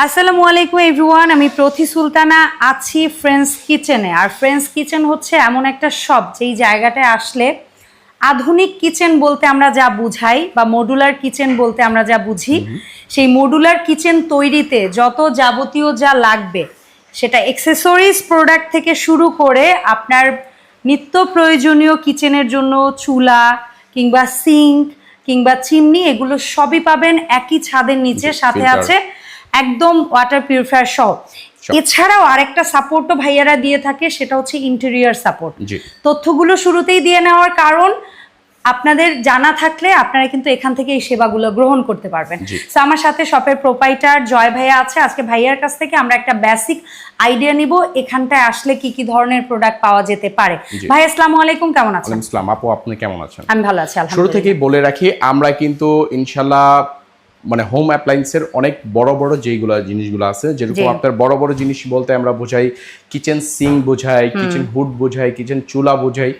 আসসালামু আলাইকুম এভরিওয়ান আমি প্রতি সুলতানা আছি ফ্রেন্ডস কিচেনে আর ফ্রেন্ডস কিচেন হচ্ছে এমন একটা শপ যেই জায়গাটায় আসলে আধুনিক কিচেন বলতে আমরা যা বুঝাই বা মডুলার কিচেন বলতে আমরা যা বুঝি সেই মডুলার কিচেন তৈরিতে যত যাবতীয় যা লাগবে সেটা এক্সেসরিজ প্রোডাক্ট থেকে শুরু করে আপনার নিত্য প্রয়োজনীয় কিচেনের জন্য চুলা কিংবা সিঙ্ক কিংবা চিমনি এগুলো সবই পাবেন একই ছাদের নিচে সাথে আছে একদম ওয়াটার পিউরিফায়ার সহ। এছাড়াও আরেকটা সাপোর্টও ভাইয়ারা দিয়ে থাকে সেটা হচ্ছে ইন্টেরিয়ার সাপোর্ট তথ্যগুলো শুরুতেই দিয়ে নেওয়ার কারণ আপনাদের জানা থাকলে আপনারা কিন্তু এখান থেকে এই সেবাগুলো গ্রহণ করতে পারবেন। তো আমার সাথে শপের প্রোপাইটার জয় ভাইয়া আছে। আজকে ভাইয়ার কাছ থেকে আমরা একটা বেসিক আইডিয়া নিব এখানটায় আসলে কি কি ধরনের প্রোডাক্ট পাওয়া যেতে পারে। ভাই আসসালামু আলাইকুম কেমন আছেন? আসসালাম। আপু আপনি কেমন আছেন? আমি ভালো আছি শুরু থেকেই বলে রাখি আমরা কিন্তু ইনশাল্লাহ মানে হোম অ্যাপ্লায়েন্সের অনেক বড় বড় যেইগুলো জিনিসগুলো আছে যেরকম আপনার বড় বড় জিনিস বলতে আমরা বোঝাই কিচেন সিং বোঝাই কিচেন হুড বোঝাই কিচেন চুলা বোঝাই।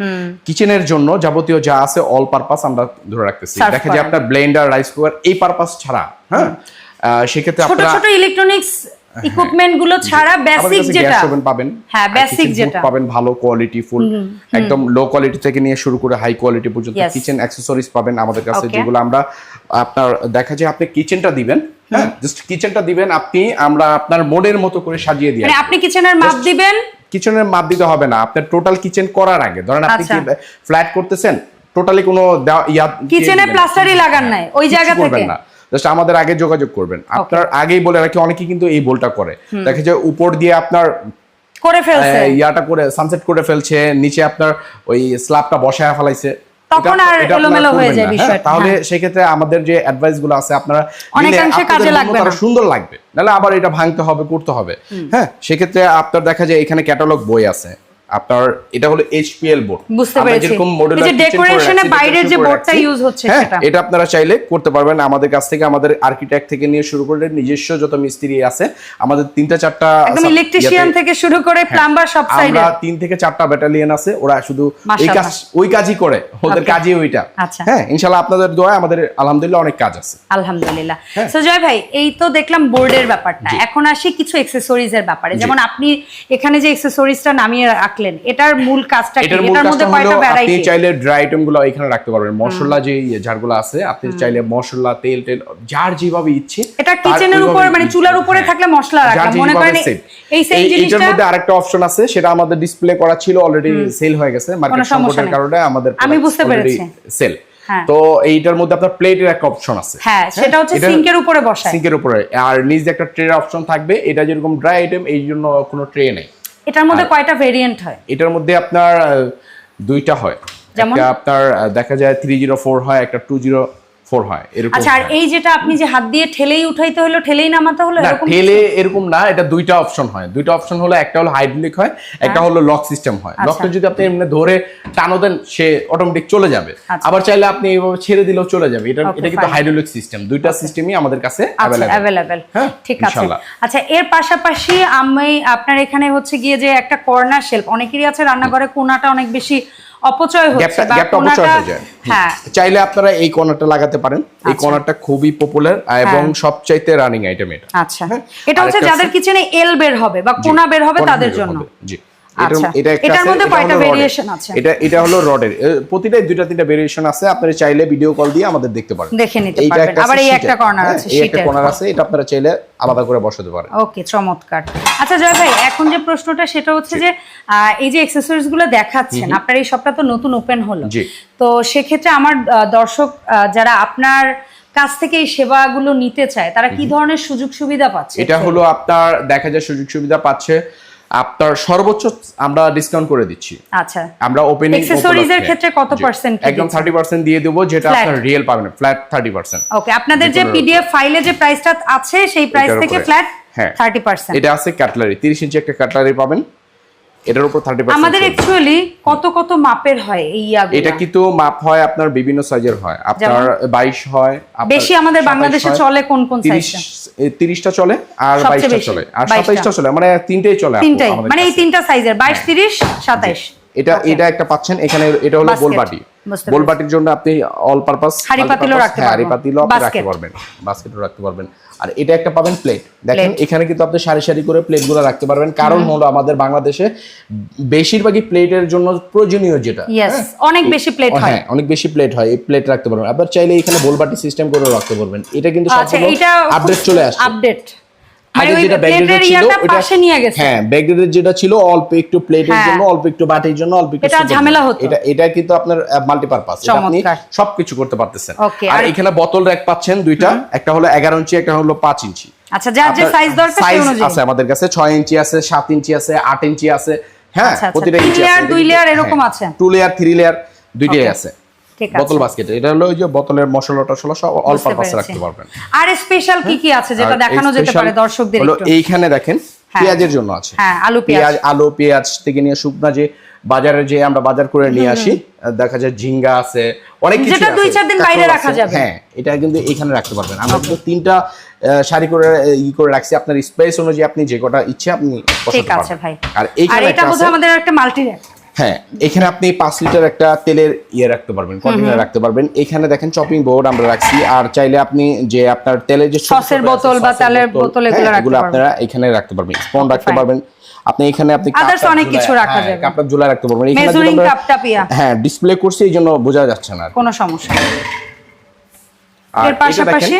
কিচেনের জন্য যাবতীয় যা আছে অল পারপাস আমরা ধরে রাখতেছি। দেখা যায় আপনার ব্লেন্ডার রাইস কুকার এই পারপাস ছাড়া হ্যাঁ? সেক্ষেত্রে ছোট আপনারা ছোট ইলেকট্রনিক্স ইকুইপমেন্টগুলো ছাড়া বেসিক যেটা। পাবেন। হ্যাঁ, hood যেটা। পাবেন ভালো কোয়ালিটি ফুল একদম লো কোয়ালিটি থেকে নিয়ে শুরু করে হাই কোয়ালিটি পর্যন্ত কিচেন অ্যাক্সেসরিজ পাবেন আমাদের কাছে যেগুলো আমরা আপনার দেখা যায় আপনি কিচেনটা দিবেন হ্যাঁ জাস্ট কিচেনটা দিবেন আপনি আমরা আপনার মোডের মতো করে সাজিয়ে দিয়ে মানে আপনি কিচেনের মাপ দিবেন? কিচেনের মাপ দিতে হবে না আপনার টোটাল কিচেন করার আগে। ধরেন আপনি কি আচ্ছা। ফ্ল্যাট করতেছেন টোটালি কোনো ইয়া কিচেনে দিয়ে প্লাস্টারই লাগান নাই ওই জায়গা থেকে। না। জাস্ট আমাদের আগে যোগাযোগ করবেন। আপনার আগেই বলে রাখি অনেকে কিন্তু এই বোলটা করে। দেখা যায় উপর দিয়ে আপনার করে ফেলছে। ইয়াটা করে সানসেট করে ফেলছে নিচে আপনার ওই স্ল্যাবটা বসায় ফেলাইছে। তখন আর এলোমেলো হয়ে যায়? বিষয়টা, তাহলে হ্যাঁ। সেক্ষেত্রে আমাদের যে অ্যাডভাইসগুলো আছে আপনারা অনেকাংশে কাজে লাগবে তারা সুন্দর লাগবে। নাহলে আবার এটা ভাঙতে হবে করতে হবে। হ্যাঁ সেক্ষেত্রে আপনার দেখা যায় এখানে ক্যাটালগ বই আছে। আপনার এটা হলো এইচপিএল বোর্ড বুঝতে পেরেছি। এই যে decoration এ বাইরের যে boardটা use হচ্ছে সেটা। এটা আপনারা চাইলে করতে পারবেন। আমাদের কাছ থেকে আমাদের আর্কিটেক্ট থেকে নিয়ে শুরু করে নিজস্ব যত মিস্ত্রি আছে আমাদের তিনটা চারটা একদম ইলেকট্রিশিয়ান থেকে শুরু করে প্লাম্বার সব সাইডে আমরা তিন থেকে চারটা ব্যাটালিয়ন আছে ওরা শুধু মাশাআল্লাহ। কাজ ওই কাজই করে ওদের কাজই ওইটা। আচ্ছা। হ্যাঁ ইনশাল্লাহ আপনাদের দোয়া আমাদের আলহামদুলিল্লাহ অনেক কাজ আছে। আলহামদুলিল্লাহ। হ্যাঁ। সো জয় ভাই এই তো দেখলাম বোর্ডের ব্যাপারটা। এখন আসি কিছু অ্যাকসেসরিজ এর ব্যাপারে যেমন আপনি এখানে যে অ্যাকসেসরিজটা নামিয়ে রাখলেন এটার মূল কাজটা এটার মধ্যে কয়টা আপনি চাইলে ড্রাই আইটেমগুলো এখানে রাখতে পারবেন। মশলা যে ঝাড়গুলো আছে আপনি চাইলে মশলা তেল টেল যার যেভাবে ইচ্ছে এটা কিচেনের উপর মানে চুলার উপরে হ্যাঁ। থাকলে মশলা রাখলাম। মনে করেন এই সেম জিনিসটা মধ্যে আরেকটা অপশন আছে সেটা আমাদের ডিসপ্লে করা ছিল অলরেডি সেল হয়ে গেছে মার্কেট সংকটের কারণে আমাদের আমি বুঝতে পেরেছি। সেল হ্যাঁ। তো এইটার মধ্যে আপনার প্লেটের একটা অপশন আছে। হ্যাঁ সেটা হচ্ছে সিঙ্কের উপরে বসায়। সিঙ্কের উপরে। আর নিচে একটা ট্রের অপশন থাকবে এটা যেরকম ড্রাই আইটেম এই জন্য কোনো ট্রে নেই। এটার মধ্যে কয়টা ভেরিয়েন্ট হয় এটার মধ্যে আপনার দুইটা হয় যেমন? আপনার দেখা যায় থ্রি জিরো ফোর হয় একটা টু জিরো ফোর হয় এরকম আচ্ছা আর এই যেটা আপনি যে হাত দিয়ে ঠেলেই উঠাইতে হলো ঠেলেই নামাতে হলো এরকম ঠেলে এরকম না এটা দুইটা অপশন হয়। দুইটা অপশন হলো একটা হলো হাইড্রোলিক হয় একটা হলো লক সিস্টেম হয়। হ্যাঁ। আচ্ছা। লকটা যদি আপনি এমনি ধরে টানো দেন সে অটোমেটিক চলে যাবে। আচ্ছা। আবার চাইলে আপনি এইভাবে ছেড়ে দিলেও চলে যাবে। এটা এটা কিন্তু হাইড্রোলিক সিস্টেম দুইটা সিস্টেমই আমাদের কাছে আচ্ছা অ্যাভেলেবল হ্যাঁ, ঠিক আছে। আচ্ছা এর পাশাপাশি আমি আপনার এখানে হচ্ছে গিয়ে যে একটা কর্নার শেলফ অনেকেরই আছে রান্নাঘরে কোনাটা অনেক বেশি অপচয় হচ্ছে গ্যাপটা অপচয় হয়ে যায়। হ্যাঁ। চাইলে আপনারা এই কর্নারটা লাগাতে পারেন। এই আচ্ছা। কর্নারটা খুবই পপুলার এবং সবচাইতে রানিং আইটেম এটা। আচ্ছা। হ্যাঁ, এটা হচ্ছে যাদের কিচেনে এল বের হবে বা কোনা বের হবে তাদের জন্য। জি। এটার- এটা একটা এটার আছে, মধ্যে এটা কয়টা হলো আছে? এটা এটা হলো রডের প্রতিটাই দুইটা তিনটা ভেরিয়েশন আছে আপনারা চাইলে ভিডিও কল দিয়ে আমাদের দেখতে পারেন। দেখে নিতে পারবেন। একটা আবার এই একটা। হ্যাঁ, আছে এই একটা কর্নার আছে এটা আপনারা চাইলে আলাদা করে বসাতে পারেন। ওকে চমৎকার। আচ্ছা জয় ভাই এখন যে প্রশ্নটা সেটা হচ্ছে যে এই যে অ্যাকসেসরিজগুলো দেখাচ্ছেন আপনার এই সবটা তো নতুন ওপেন হলো। তো সেক্ষেত্রে আমার দর্শক যারা আপনার কাছ থেকে এই সেবাগুলো নিতে চায় তারা কি ধরনের সুযোগ সুবিধা পাচ্ছে? এটা হলো আপনার দেখা যায় সুযোগ সুবিধা পাচ্ছে আপনার সর্বোচ্চ আমরা ডিসকাউন্ট করে দিচ্ছি। আচ্ছা। আমরা ওপেনিং অ্যাকসেসরিজ এর ক্ষেত্রে কত পার্সেন্ট একদম দিচ্ছেন? থার্টি পার্সেন্ট দিয়ে দেব যেটা আপনার রিয়েল পাবেন। ফ্ল্যাট থার্টি পার্সেন্ট ওকে আপনাদের যে পিডিএফ ফাইলে যে প্রাইসটা আছে সেই প্রাইস থেকে ফ্ল্যাট হ্যাঁ। থার্টি পার্সেন্ট এটা আছে কাটলারি তিরিশ ইঞ্চি একটা কাটলারি পাবেন। এটার উপর থার্টি আমাদের অ্যাকচুয়ালি কত কত মাপের হয় এই ইয়াগুলো? এটা কিন্তু মাপ হয় আপনার বিভিন্ন সাইজের হয়। আপনার বাইশ হয় বেশি আমাদের বাংলাদেশে চলে কোন কোন সাইজটা চলে আর সবচেয়ে বাইশটা বেশি, চলে। আর 22টা। সাতাইশটা চলে মানে তিনটেই চলে তিনটাই। মানে এই তিনটা সাইজের বাইশ তিরিশ সাতাইশ। এটা এটা একটা পাচ্ছেন এখানে এটা হলো গোলবাটি গোলবাটির জন্য আপনি অল পারপাস হাঁড়ি। পাতিলও রাখতে পারবেন। বাস্কেটও রাখতে পারবেন। আর এটা একটা পাবেন প্লেট দেখেন এখানে কিন্তু আপনি সারি সারি করে প্লেটগুলো রাখতে পারবেন। কারণ হলো আমাদের বাংলাদেশে বেশিরভাগই প্লেটের জন্য প্রয়োজনীয় যেটা অনেক বেশি প্লেট হয়। হ্যাঁ অনেক বেশি প্লেট হয় এই প্লেট রাখতে পারবেন। আবার চাইলে এখানে বোলবাটি সিস্টেম করে রাখতে পারবেন। এটা কিন্তু আচ্ছা আপডেট চলে আসছে। আপডেট আগে যেটা ব্যাগের ছিল ওটা নিয়ে গেছে। হ্যাঁ ব্যাগের যেটা ছিল অল্প একটু প্লেটের হ্যাঁ। জন্য অল্প একটু বাটির জন্য অল্প একটু এটা ঝামেলা হতো। এটা এটা কিন্তু আপনার মাল্টিপারপাস আপনি সবকিছু করতে পারতেছেন। আর এখানে বোতল র্যাক পাচ্ছেন দুইটা। একটা হলো 11 ইঞ্চি একটা হলো 5 ইঞ্চি। আচ্ছা যার যে সাইজ দরকার সেই অনুযায়ী। আছে আমাদের কাছে 6 ইঞ্চি আছে 7 ইঞ্চি আছে 8 ইঞ্চি আছে। হ্যাঁ আচ্ছা, আচ্ছা, প্রতিটা ইঞ্চি আছে দুই layer এরকম আছে? টু লেয়ার থ্রি লেয়ার দুইটাই আছে। বোতল বাস্কেট এটা হলো ওই যে বোতলের মশলা টশলা সব অল পারপাস রাখতে পারবেন। আর স্পেশাল কি কি আছে যেটা দেখানো যেতে পারে দর্শকদের একটু? এইখানে দেখেন হ্যাঁ। পেঁয়াজের জন্য আছে। হ্যাঁ, আলু, পেঁয়াজ। আলু পেঁয়াজ থেকে নিয়ে শুকনা যে বাজারে যে আমরা বাজার করে নিয়ে আসি দেখা যায় ঝিঙ্গা আছে অনেক কিছু যেটা দুই চার দিন বাইরে রাখা। যাবে। হ্যাঁ এটা কিন্তু এখানে রাখতে পারবেন। আমরা কিন্তু তিনটা সারি করে ই করে রাখছি। আপনার স্পেস অনুযায়ী আপনি যে কটা ইচ্ছে আপনি ঠিক আছে ভাই। আর আর এইখানে এটা বোধহয় আমাদের একটা মাল্টি র্যাক হ্যাঁ এখানে আপনি পাঁচ লিটার একটা তেলের ইয়ে রাখতে পারবেন কন্টেনার রাখতে পারবেন। এখানে দেখেন চপিং বোর্ড আমরা রাখছি আর চাইলে আপনি যে আপনার তেলের যে সসের বোতল বা তেলের বোতল, এগুলো হ্যাঁ, পারবেন। আপনারা এখানে রাখতে পারবেন স্পন রাখতে পারবেন। আপনি এখানে আপনি কাপটা অনেক কিছু রাখা হ্যাঁ, যাবে। কাপটা ঝুলায় রাখতে পারবেন। আমরা- কাপটা পিয়া। হ্যাঁ ডিসপ্লে করছি এই জন্য বোঝা যাচ্ছে না কোনো সমস্যা আর এর পাশাপাশি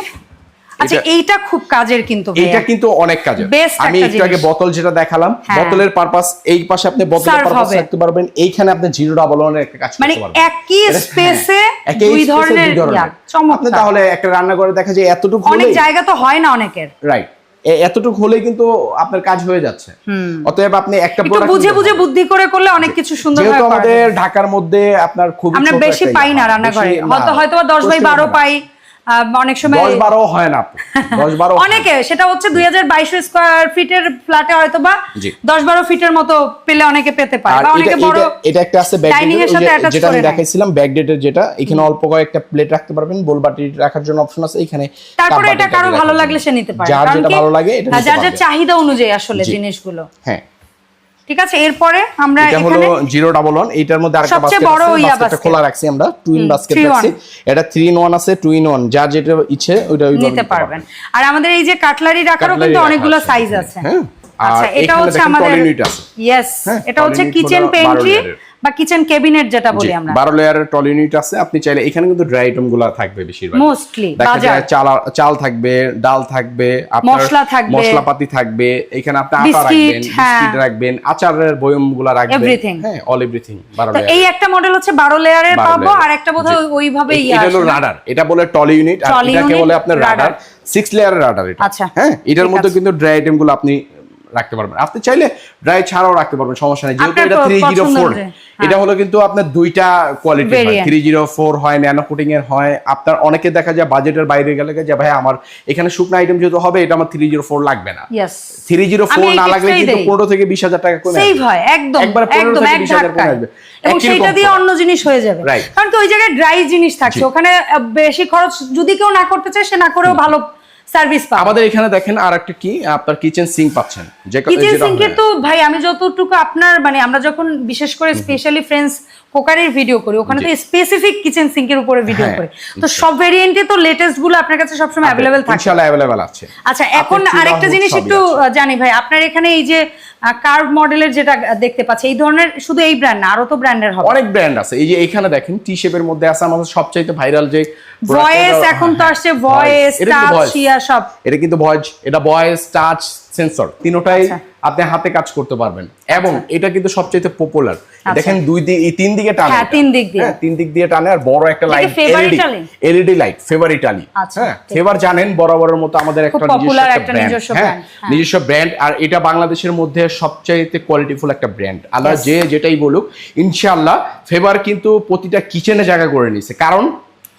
আচ্ছা এইটা খুব কাজের কিন্তু। এইটা কিন্তু অনেক কাজের। আমি একটু আগে বোতল যেটা দেখালাম হ্যাঁ। বোতলের পারপাস এই পাশে আপনি বোতলের পারপাস রাখতে পারবেন এইখানে আপনি জিরো ডাবল ওয়ানের একটা কাজ মানে করতে পারবেন। একই স্পেসে হ্যাঁ, দুই ধরনের আপনি তাহলে একটা রান্না করে দেখা যায় এতটুকু অনেক জায়গা তো হয় না অনেকের। রাইট এতটুকু হলেই কিন্তু আপনার কাজ হয়ে যাচ্ছে। অতএব আপনি একটা product বুঝে বুঝে বুদ্ধি করে করলে অনেক কিছু সুন্দর যেহেতু আমাদের ঢাকার মধ্যে আপনার খুব আমরা বেশি পাই না রান্নাঘরে। হয়তো হয়তো বা দশ বাই বারো পাই। আহ, অনেক সময় দশ বারো হয় না আপু। দশ বারো হয় না। অনেকে সেটা হচ্ছে দুই হাজার বাইশ স্কোয়ার ফিটের ফ্ল্যাটে হয়তো বা জি। দশ বারো ফিটের মতো পেলে অনেকে পেতে পারে বা অনেকে বড় এটা- একটা আছে ব্যাক সাথে attach যেটা আমি দেখাইছিলাম ব্যাক ডেটের যেটা এখানে অল্প কয়েকটা প্লেট রাখতে পারবেন বোলবাটি রাখার জন্য অপশন আছে এখানে তারপরে এটা কারও ভালো লাগলে সে নিতে পারে। যার যেটা ভালো লাগে এটা হ্যাঁ, যার যার চাহিদা অনুযায়ী আসলে জিনিসগুলো। হ্যাঁ। ঠিক আছে এরপরে আমরা এটা হলো এখানে জিরো ডাবল ওয়ান এটার মধ্যে আরেকটা বাস্কেট বড় বাস্কেটটা। খোলা রাখছি আমরা টু ইন বাস্কেট রাখছি। এটা থ্রি ইন ওয়ান আছে টু ইন ওয়ান যার যেটা ইচ্ছে ওইটা নিতে পারবেন। আর আমাদের এই যে কাটলারি রাখারও কিন্তু অনেকগুলো সাইজ আছে। হ্যাঁ। আচ্ছা এটা হচ্ছে আমাদের। ইয়েস হ্যাঁ, এটা হচ্ছে কিচেন পেন্ট্রি 12। বা কিচেন ক্যাবিনেট যেটা বলি আমরা বারো লেয়ারের টল ইউনিট আছে আপনি চাইলে এখানে কিন্তু ড্রাই আইটেমগুলো থাকবে বেশিরভাগ দেখা। যায় চাল চাল থাকবে ডাল থাকবে আপনার মশলা থাকবে। মশলাপাতি থাকবে এখানে আপনি আটা রাখবেন হ্যাঁ। বিস্কিট রাখবেন আচারের বয়মগুলা রাখবেন. হ্যাঁ অল এভরিথিং বারো তো layer এই একটা মডেল হচ্ছে বারো লেয়ারের 12 পাবো আর একটা বোধহয়। ওইভাবে ইয়া এটা হলো রাডার এটা বলে টলি ইউনিট আর এটাকে বলে আপনার রাডার সিক্স লেয়ারের রাডার এটা আচ্ছা, হ্যাঁ এটার মধ্যে কিন্তু ড্রাই আইটেমগুলো আপনি রাখতে পারবেন। আপনি চাইলে ড্রাই ছাড়াও রাখতে পারবেন সমস্যা নেই। যেহেতু এটা থ্রি জিরো ফোর। এটা হলো কিন্তু আপনার দুইটা কোয়ালিটি থ্রি জিরো ফোর হয় ন্যানো কোটিং এর হয়। আপনার অনেকে দেখা যায় বাজেটের বাইরে গেলে যে ভাই আমার এখানে শুকনো আইটেম যেহেতু হবে এটা আমার থ্রি জিরো ফোর লাগবে না। থ্রি জিরো ফোর না লাগলে কিন্তু পনেরো থেকে বিশ হাজার টাকা কমে সেভ হয় একদম একবার পনেরো থেকে বিশ হাজার কমে আসবে। এবং সেটা দিয়ে অন্য জিনিস হয়ে যাবে। কারণ কি ওই জায়গায় ড্রাই জিনিস থাকছে। ওখানে বেশি খরচ যদি কেউ না করতে চায় সে না করেও ভালো সার্ভিস পাবে। আমাদের এখানে দেখেন আর একটা কি আপনার কিচেন সিঙ্ক পাচ্ছেন। যে কিচেন হয়। তো ভাই আমি যতটুকু আপনার মানে আমরা যখন বিশেষ করে স্পেশালি ফ্রেন্ডস কোকারের ভিডিও করি ওখানে তো স্পেসিফিক কিচেন সিঙ্কের উপরে ভিডিও হ্যাঁ, করি। তো সব ভেরিয়েন্টে তো লেটেস্টগুলো আপনার কাছে সবসময় অ্যাভেলেবেল থাকে। ইনশাআল্লাহ অ্যাভেলেবেল আছে। আচ্ছা এখন আরেকটা জিনিস একটু জানি ভাই আপনার এখানে এই যে কার্ভ মডেলের যেটা দেখতে পাচ্ছি এই ধরনের শুধু এই ব্র্যান্ড না আরও তো ব্র্যান্ডের হবে। অনেক ব্র্যান্ড আছে। এই যে এখানে দেখেন টি শেপের মধ্যে আছে আমাদের সবচাইতে ভাইরাল যে ভয়েস এখন তো হ্যাঁ, আসছে ভয়েস টাচ voice। সব। এটা কিন্তু ভয়েস এটা ভয়েস টাচ সেন্সর তিনটাই আচ্ছা। আপনি হাতে কাজ করতে পারবেন। এবং এটা কিন্তু সবচেয়ে পপুলার দেখেন দুই দিক এই তিন দিকে টানে হ্যাঁ, তিন দিক দিয়ে। হ্যাঁ, তিন দিক দিয়ে টানে আর বড় একটা light LED LED light favourite আলি আচ্ছা, হ্যাঁ ফেভার জানেন বরাবরের মতো আমাদের একটা নিজস্ব ব্র্যান্ড নিজস্ব হ্যাঁ হ্যাঁ। ব্র্যান্ড আর এটা বাংলাদেশের মধ্যে সবচাইতে কোয়ালিটিফুল একটা ব্র্যান্ড আল্লাহ যে যেটাই বলুক ইনশাআল্লাহ ফেভার কিন্তু প্রতিটা কিচেনে জায়গা করে নিছে কারণ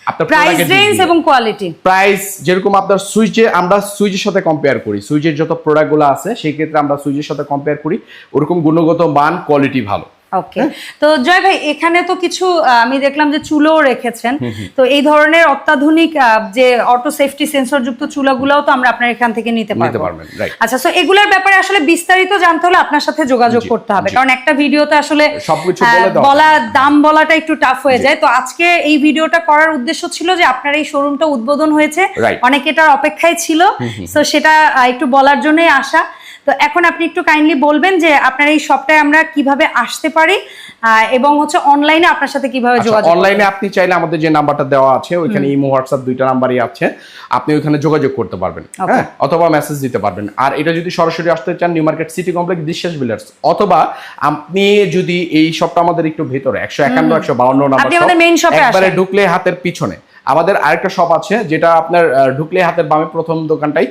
প্রাইস রেঞ্জ এবং কোয়ালিটি প্রাইস যেরকম আপনার সুইচে আমরা সুইচের সাথে কম্পেয়ার করি। সুইচের যত প্রোডাক্টগুলো আছে সেই ক্ষেত্রে আমরা সুইচের সাথে কম্পেয়ার করি। ওরকম গুণগত মান কোয়ালিটি ভালো। ওকে তো জয় ভাই এখানে তো কিছু আমি দেখলাম যে চুলোও রেখেছেন। তো এই ধরনের অত্যাধুনিক যে অটো সেফটি সেন্সর যুক্ত চুলাগুলোও তো আমরা আপনার এখান থেকে নিতে পারব। আচ্ছা তো এগুলোর ব্যাপারে আসলে বিস্তারিত জানতে হলে আপনার সাথে যোগাযোগ করতে হবে। কারণ একটা ভিডিওতে আসলে বলা দাম বলাটা একটু টাফ হয়ে যায়। তো আজকে এই ভিডিওটা করার উদ্দেশ্য ছিল যে আপনার এই শোরুমটা উদ্বোধন হয়েছে. অনেকে এটার অপেক্ষায় ছিল। তো সেটা একটু বলার জন্যই আসা। তো এখন আপনি একটু কাইন্ডলি বলবেন যে আপনার এই শপটায় আমরা কীভাবে আসতে পারি এবং হচ্ছে অনলাইনে আপনার সাথে কীভাবে যোগাযোগ অনলাইনে আপনি চাইলে আমাদের যে নাম্বারটা দেওয়া আছে ওইখানে ইমো হোয়াটসঅ্যাপ দুইটা নাম্বারই আছে আপনি ওইখানে যোগাযোগ করতে পারবেন হ্যাঁ? অথবা মেসেজ দিতে পারবেন। আর এটা যদি সরাসরি আসতে চান new market city complex Biswas builders অথবা আপনি যদি এই শপটা আমাদের একটু ভেতরে একশো একান্ন একশো বাউন্ন নাম্বার একবারে ঢুকলে হাতের পিছনে। আমাদের আরেকটা শপ আছে যেটা আপনার ঢুকলে হাতের বামে প্রথম দোকানটাই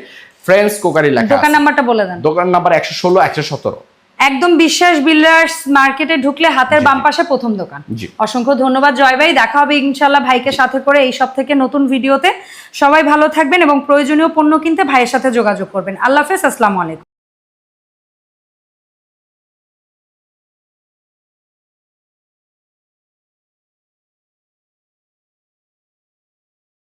ফ্রেন্ডস কোকারি লেখা দোকান নাম্বারটা বলে দেন। দোকান নাম্বার একশো ষোলো একশো সতেরো। একদম বিশ্বাস বিল্ডার্স মার্কেটে ঢুকলে হাতের বাম পাশে প্রথম দোকান। অসংখ্য ধন্যবাদ জয় ভাই দেখা হবে ইনশাল্লাহ ভাইকে সাথে করে এই সব থেকে নতুন ভিডিওতে। সবাই ভালো থাকবেন এবং প্রয়োজনীয় পণ্য কিনতে ভাইয়ের সাথে যোগাযোগ করবেন। আল্লাহ হাফেজ আসসালামু আলাইকুম।